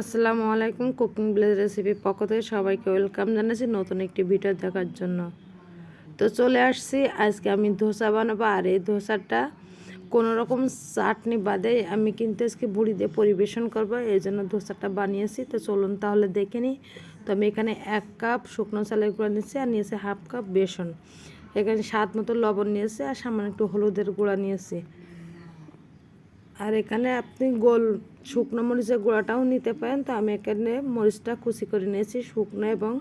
আসসালামু আলাইকুম, cooking bless recipe পক্ষ থেকে সবাইকে ওয়েলকাম জানাচ্ছি নতুন একটি ভিডিও দেখার জন্য। তো চলে আসছি, আজকে আমি ধোসা বানাবো, আর এই ধোসাটা কোনো রকম চাটনি বাদে আমি কিন্তু আজকে বুড়ি দিয়ে পরিবেশন করব, এই জন্য ধোসাটা বানিয়েছি। তো চলুন তাহলে দেখে নিই। তো আমি এখানে এক কাপ শুকনো চালের গুঁড়া নিয়েছি আর নিয়েছি হাফ কাপ বেসন। এখানে স্বাদ মতো লবণ নিয়েছি আর সামান্য একটু হলুদের গুঁড়া নিয়েছি। আর এখানে আপনি গোল শুকনো মরিচের গুঁড়াটাও নিতে পারেন। তো আমি এখানে মরিচটা কুচি করে নিয়েছি, শুকনো এবং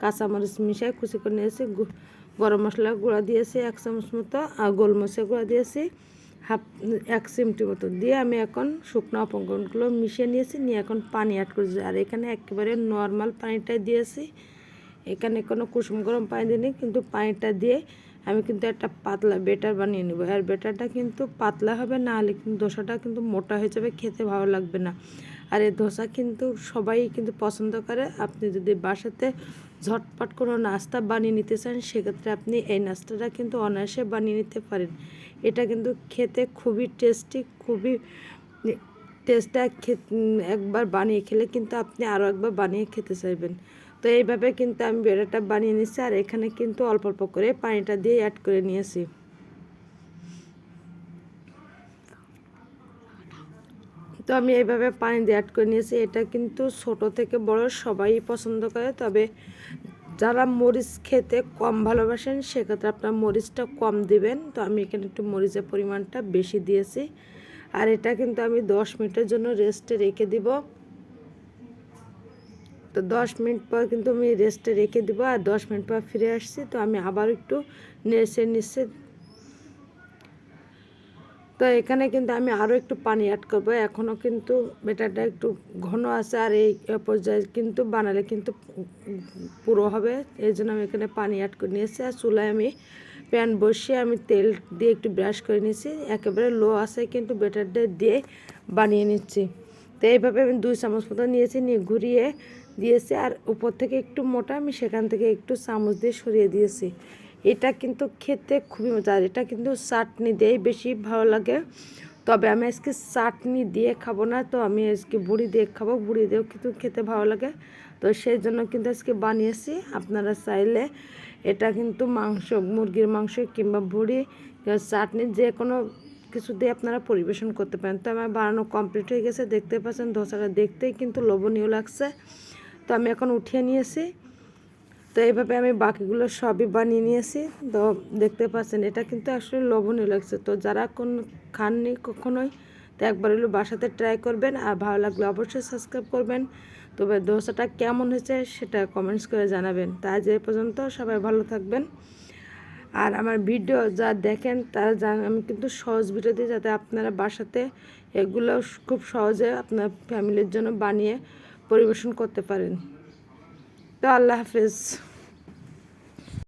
কাঁচা মরিচ মিশিয়ে কুচি করে নিয়েছি। গরম মশলা গুঁড়া দিয়েছি এক চামচ মতো আর গোল গোলমরিচের গুঁড়া দিয়েছি হাফ, এক চিমটি মতো। দিয়ে আমি এখন শুকনো অপঙ্কনগুলো মিশিয়ে নিয়েছি, নিয়ে এখন পানি অ্যাড করেছি। আর এখানে একেবারে নর্মাল পানিটাই দিয়েছি। এখানে কোনো কুসুম গরম পানি দিইনি, কিন্তু পানিটা দিয়ে আমি কিন্তু একটা পাতলা বেটার বানিয়ে নেব। আর বেটারটা কিন্তু পাতলা হবে না হলে কিন্তু ধোসাটা কিন্তু মোটা হয়ে যাবে, খেতে ভালো লাগবে না। আর এই ধোসা কিন্তু সবাই কিন্তু পছন্দ করে। আপনি যদি বাসাতে ঝটপট কোনো নাস্তা বানিয়ে নিতে চান, সেক্ষেত্রে আপনি এই নাস্তাটা কিন্তু অনায়াসে বানিয়ে নিতে পারেন। এটা কিন্তু খেতে খুবই টেস্টি, খুবই টেস্টটা একবার বানিয়ে খেলে কিন্তু আপনি আরও একবার বানিয়ে খেতে চাইবেন। তো এইভাবে কিন্তু আমি বেড়াটা বানিয়ে নিচ্ছি আর এখানে কিন্তু অল্প অল্প করে পানিটা দিয়ে অ্যাড করে নিয়েছি। তো আমি এইভাবে পানি দিয়ে অ্যাড করে নিয়েছি। এটা কিন্তু ছোট থেকে বড় সবাই পছন্দ করে, তবে যারা মরিচ খেতে কম ভালোবাসেন, সেক্ষেত্রে আপনার মরিচটা কম দিবেন। তো আমি এখানে একটু মরিচের পরিমাণটা বেশি দিয়েছি, আর এটা কিন্তু আমি দশ মিনিটের জন্য রেস্টে রেখে দিব। তো দশ মিনিট পর কিন্তু আমি রেস্টে রেখে দেবো আর দশ মিনিট পর ফিরে আসছি। তো আমি আবার একটু নেড়ে নিচ্ছে তো এখানে কিন্তু আমি আরও একটু পানি অ্যাড করব। এখনও কিন্তু বেটারটা একটু ঘন আছে আর এই পর্যায়ে কিন্তু বানালে কিন্তু পুরো হবে। এই জন্য আমি এখানে পানি অ্যাড করে নিয়েছি আর চুলায় আমি প্যান বসিয়ে আমি তেল দিয়ে একটু ব্রাশ করে নিয়েছি। একেবারে লো আছে কিন্তু বেটারটা দিয়ে বানিয়ে নিচ্ছি। তো এইভাবে আমি দুই চামচ মতো নিয়েছি, নিয়ে ঘুরিয়ে দিয়েছি আর উপর থেকে একটু মোটা, আমি সেখান থেকে একটু চামচ দিয়ে সরিয়ে দিয়েছি। এটা কিন্তু খেতে খুবই মজা, আর এটা কিন্তু চাটনি দিয়েই বেশি ভালো লাগে। তবে আমি আজকে চাটনি দিয়ে খাব না, তো আমি আজকে বুড়ি দিয়ে খাব, বুড়ি দিয়েও কিন্তু খেতে ভালো লাগে। তো সেই জন্য কিন্তু আজকে বানিয়েছি, আপনারা চাইলে এটা কিন্তু মাংস, মুরগির মাংস কিংবা বুড়ি চাটনি যে কোনো কিছু দিয়ে আপনারা পরিবেশন করতে পারেন। তো আমার বানানো কমপ্লিট হয়ে গেছে, দেখতে পাচ্ছেন, ধোসাটা দেখতেই কিন্তু লোভনীয় লাগছে। তো আমি এখন উঠিয়ে নিয়েছি। তো এইভাবে আমি বাকিগুলো সবই বানিয়ে নিয়েছি। তো দেখতে পাচ্ছেন, এটা কিন্তু আসলে লোভনীয় লাগছে। তো যারা কোন খাননি কখনোই, তো একবার হলো বাসাতে ট্রাই করবেন। আর ভালো লাগলে অবশ্যই সাবস্ক্রাইব করবেন। তবে দোসাটা কেমন হয়েছে সেটা কমেন্টস করে জানাবেন। তাই যে পর্যন্ত সবাই ভালো থাকবেন। আর আমার ভিডিও যা দেখেন তারা জান আমি কিন্তু সহজ ভিডিও দিই যাতে আপনারা বাসাতে এগুলো খুব সহজে আপনার ফ্যামিলির জন্য বানিয়ে পরিবেশন করতে পারেন। তো আল্লাহ হাফেজ।